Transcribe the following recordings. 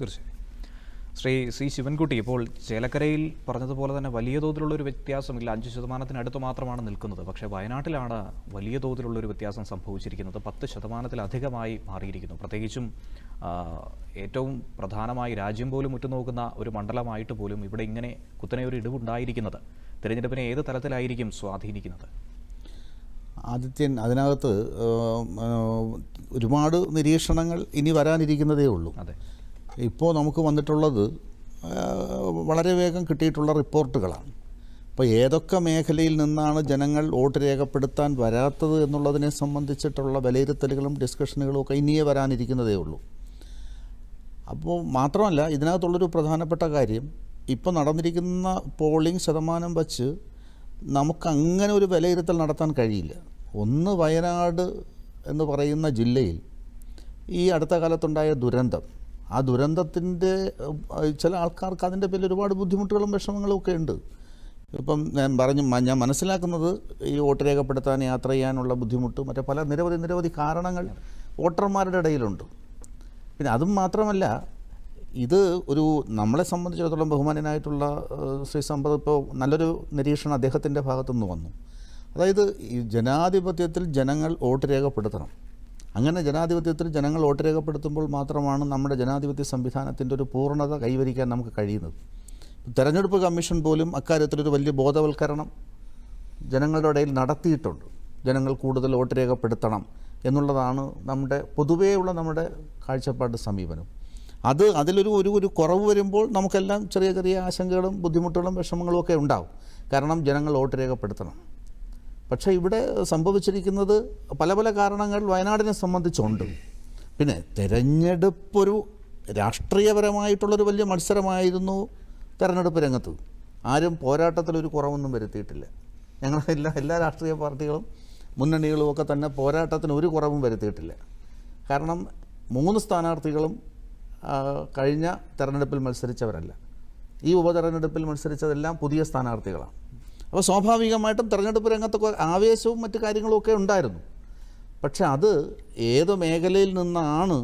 തീർച്ചയായും. ശ്രീ സി ശിവൻകുട്ടി ഇപ്പോൾ ചേലക്കരയിൽ പറഞ്ഞതുപോലെ തന്നെ വലിയ തോതിലുള്ള ഒരു വ്യത്യാസമില്ല അഞ്ച് ശതമാനത്തിനടുത്ത് മാത്രമാണ് നിൽക്കുന്നത്. പക്ഷേ വയനാട്ടിലാണ് വലിയ തോതിലുള്ള ഒരു വ്യത്യാസം സംഭവിച്ചിരിക്കുന്നത്. പത്ത് ശതമാനത്തിലധികമായി മാറിയിരിക്കുന്നു. പ്രത്യേകിച്ചും ഏറ്റവും പ്രധാനമായി രാജ്യം പോലും ഉറ്റുനോക്കുന്ന ഒരു മണ്ഡലമായിട്ട് പോലും ഇവിടെ ഇങ്ങനെ കുത്തനെ ഒരു ഇടിവുണ്ടായിരിക്കുന്നത്. തിരഞ്ഞെടുപ്പിനെ ഏത് തലത്തിലായിരിക്കും സ്വാധീനിക്കുന്നത്? ആദിത്യൻ അതിനകത്ത് ഒരുപാട് നിരീക്ഷണങ്ങൾ ഇനി വരാനിരിക്കുന്നതേ ഉള്ളൂ. അതെ. ഇപ്പോൾ നമുക്ക് വന്നിട്ടുള്ളത് വളരെ വേഗം കിട്ടിയിട്ടുള്ള റിപ്പോർട്ടുകളാണ്. അപ്പോൾ ഏതൊക്കെ മേഖലയിൽ നിന്നാണ് ജനങ്ങൾ വോട്ട് രേഖപ്പെടുത്താൻ വരാത്തത് എന്നുള്ളതിനെ സംബന്ധിച്ചിട്ടുള്ള വിലയിരുത്തലുകളും ഡിസ്കഷനുകളും ഒക്കെ ഇനിയേ വരാനിരിക്കുന്നതേ ഉള്ളൂ. അപ്പോൾ മാത്രമല്ല ഇതിനകത്തുള്ളൊരു പ്രധാനപ്പെട്ട കാര്യം ഇപ്പോൾ നടന്നിരിക്കുന്ന പോളിംഗ് ശതമാനം വച്ച് നമുക്ക് അങ്ങനെ ഒരു വിലയിരുത്തൽ നടത്താൻ കഴിയില്ല. ഒന്ന് വയനാട് എന്ന് പറയുന്ന ജില്ലയിൽ ഈ അടുത്ത കാലത്തുണ്ടായ ദുരന്തം ആ ദുരന്തത്തിന്റെ ചില ആൾക്കാർക്ക് അതിന്റെ പേരിൽ ഒരുപാട് ബുദ്ധിമുട്ടുകളും വിഷമങ്ങളും ഒക്കെ ഉണ്ട്. ഇപ്പം ഞാൻ പറഞ്ഞു ഞാൻ മനസ്സിലാക്കുന്നത് ഈ വോട്ട് രേഖപ്പെടുത്താൻ യാത്ര ചെയ്യാനുള്ള ബുദ്ധിമുട്ട് മറ്റേ പല നിരവധി നിരവധി കാരണങ്ങൾ വോട്ടർമാരുടെ ഇടയിലുണ്ട്. പിന്നെ അതും മാത്രമല്ല ഇത് ഒരു നമ്മളെ സംബന്ധിച്ചിടത്തോളം ബഹുമാനനായിട്ടുള്ള ശ്രീ സമ്പത് ഇപ്പോൾ നല്ലൊരു നിരീക്ഷണം അദ്ദേഹത്തിന്റെ ഭാഗത്തുനിന്ന് വന്നു. അതായത് ഈ ജനാധിപത്യത്തിൽ ജനങ്ങൾ വോട്ട് രേഖപ്പെടുത്തണം. അങ്ങനെ ജനാധിപത്യത്തിൽ ജനങ്ങൾ വോട്ട് രേഖപ്പെടുത്തുമ്പോൾ മാത്രമാണ് നമ്മുടെ ജനാധിപത്യ സംവിധാനത്തിന്റെ ഒരു പൂർണത കൈവരിക്കാൻ നമുക്ക് കഴിയുന്നത്. തെരഞ്ഞെടുപ്പ് കമ്മീഷൻ പോലും അക്കാര്യത്തിലൊരു വലിയ ബോധവൽക്കരണം ജനങ്ങളുടെ ഇടയിൽ നടത്തിയിട്ടുണ്ട്. ജനങ്ങൾ കൂടുതൽ വോട്ട് രേഖപ്പെടുത്തണം എന്നുള്ളതാണ് നമ്മുടെ പൊതുവേയുള്ള നമ്മുടെ കാഴ്ചപ്പാട് സമീപനം. അത് അതിലൊരു ഒരു ഒരു കുറവ് വരുമ്പോൾ നമുക്കെല്ലാം ചെറിയ ചെറിയ ആശങ്കകളും ബുദ്ധിമുട്ടുകളും വിഷമങ്ങളും ഒക്കെ ഉണ്ടാവും. കാരണം ജനങ്ങൾ വോട്ട് രേഖപ്പെടുത്തണം. പക്ഷേ ഇവിടെ സംഭവിച്ചിരിക്കുന്നത് പല പല കാരണങ്ങൾ വയനാടിനെ സംബന്ധിച്ചുണ്ട്. പിന്നെ തെരഞ്ഞെടുപ്പൊരു രാഷ്ട്രീയപരമായിട്ടുള്ളൊരു വലിയ മത്സരമായിരുന്നു തെരഞ്ഞെടുപ്പ് രംഗത്ത്. ആരും പോരാട്ടത്തിലൊരു കുറവൊന്നും വരുത്തിയിട്ടില്ല. ഞങ്ങൾ എല്ലാ എല്ലാ രാഷ്ട്രീയ പാർട്ടികളും മുന്നണികളും ഒക്കെ തന്നെ പോരാട്ടത്തിന് ഒരു കുറവും വരുത്തിയിട്ടില്ല. കാരണം മൂന്ന് സ്ഥാനാർത്ഥികളും കഴിഞ്ഞ തെരഞ്ഞെടുപ്പിൽ മത്സരിച്ചവരല്ല. ഈ ഉപതെരഞ്ഞെടുപ്പിൽ മത്സരിച്ചതെല്ലാം പുതിയ സ്ഥാനാർത്ഥികളാണ്. അപ്പോൾ സ്വാഭാവികമായിട്ടും തെരഞ്ഞെടുപ്പ് രംഗത്തൊക്കെ ആവേശവും മറ്റു കാര്യങ്ങളൊക്കെ ഉണ്ടായിരുന്നു. പക്ഷെ അത് ഏത് മേഖലയിൽ നിന്നാണ്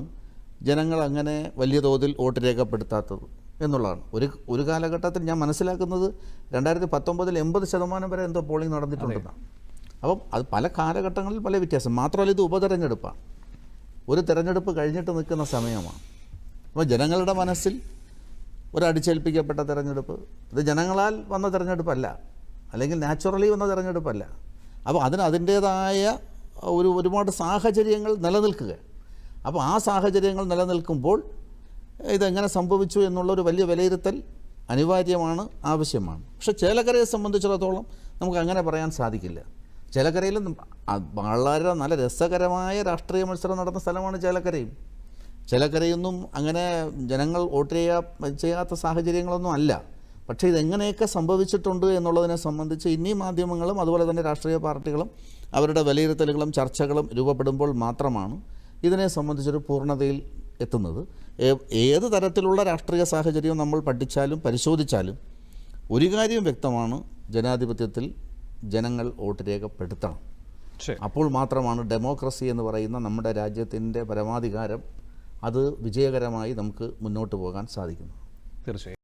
ജനങ്ങൾ അങ്ങനെ വലിയ തോതിൽ വോട്ട് രേഖപ്പെടുത്താത്തത് എന്നുള്ളതാണ്. ഒരു ഒരു കാലഘട്ടത്തിൽ ഞാൻ മനസ്സിലാക്കുന്നത് രണ്ടായിരത്തി പത്തൊമ്പതിൽ എൺപത് ശതമാനം വരെ എന്തോ പോളിംഗ് നടന്നിട്ടുണ്ടെന്നാണ് അപ്പം അത് പല കാലഘട്ടങ്ങളിൽ പല വ്യത്യാസം. മാത്രമല്ല ഇത് ഉപതെരഞ്ഞെടുപ്പാണ് ഒരു തെരഞ്ഞെടുപ്പ് കഴിഞ്ഞിട്ട് നിൽക്കുന്ന സമയമാണ് അപ്പോൾ ജനങ്ങളുടെ മനസ്സിൽ ഒരു അടിച്ചേൽപ്പിക്കപ്പെട്ട തെരഞ്ഞെടുപ്പ്. ഇത് ജനങ്ങളാൽ വന്ന തെരഞ്ഞെടുപ്പല്ല. അല്ലെങ്കിൽ നാച്ചുറലി വന്ന തിരഞ്ഞെടുപ്പല്ല. അപ്പോൾ അതിന് അതിന്റേതായ ഒരു ഒരുപാട് സാഹചര്യങ്ങൾ നിലനിൽക്കുക. അപ്പോൾ ആ സാഹചര്യങ്ങൾ നിലനിൽക്കുമ്പോൾ ഇതെങ്ങനെ സംഭവിച്ചു എന്നുള്ളൊരു വലിയ വിലയിരുത്തൽ അനിവാര്യമാണ് ആവശ്യമാണ്. പക്ഷേ ചേലക്കരയെ സംബന്ധിച്ചിടത്തോളം നമുക്ക് അങ്ങനെ പറയാൻ സാധിക്കില്ല. ചേലക്കരയിൽ വളരെ നല്ല രസകരമായ രാഷ്ട്രീയ മത്സരം നടന്ന സ്ഥലമാണ് ചേലക്കരയും. ചിലക്കരയൊന്നും അങ്ങനെ ജനങ്ങൾ വോട്ട് ചെയ്യാ ചെയ്യാത്ത സാഹചര്യങ്ങളൊന്നും അല്ല. പക്ഷേ ഇതെങ്ങനെയൊക്കെ സംഭവിച്ചിട്ടുണ്ട് എന്നുള്ളതിനെ സംബന്ധിച്ച് ഇനി മാധ്യമങ്ങളും അതുപോലെ തന്നെ രാഷ്ട്രീയ പാർട്ടികളും അവരുടെ വിലയിരുത്തലുകളും ചർച്ചകളും രൂപപ്പെടുമ്പോൾ മാത്രമാണ് ഇതിനെ സംബന്ധിച്ചൊരു പൂർണതയിൽ എത്തുന്നത്. ഏത് തരത്തിലുള്ള രാഷ്ട്രീയ സാഹചര്യവും നമ്മൾ പഠിച്ചാലും പരിശോധിച്ചാലും ഒരു കാര്യം വ്യക്തമാണ് ജനാധിപത്യത്തിൽ ജനങ്ങൾ വോട്ട് രേഖപ്പെടുത്തണം. അപ്പോൾ മാത്രമാണ് ഡെമോക്രസി എന്ന് പറയുന്ന നമ്മുടെ രാജ്യത്തിന്റെ പരമാധികാരം അത് വിജയകരമായി നമുക്ക് മുന്നോട്ട് പോകാൻ സാധിക്കുന്നത്. തീർച്ചയായും.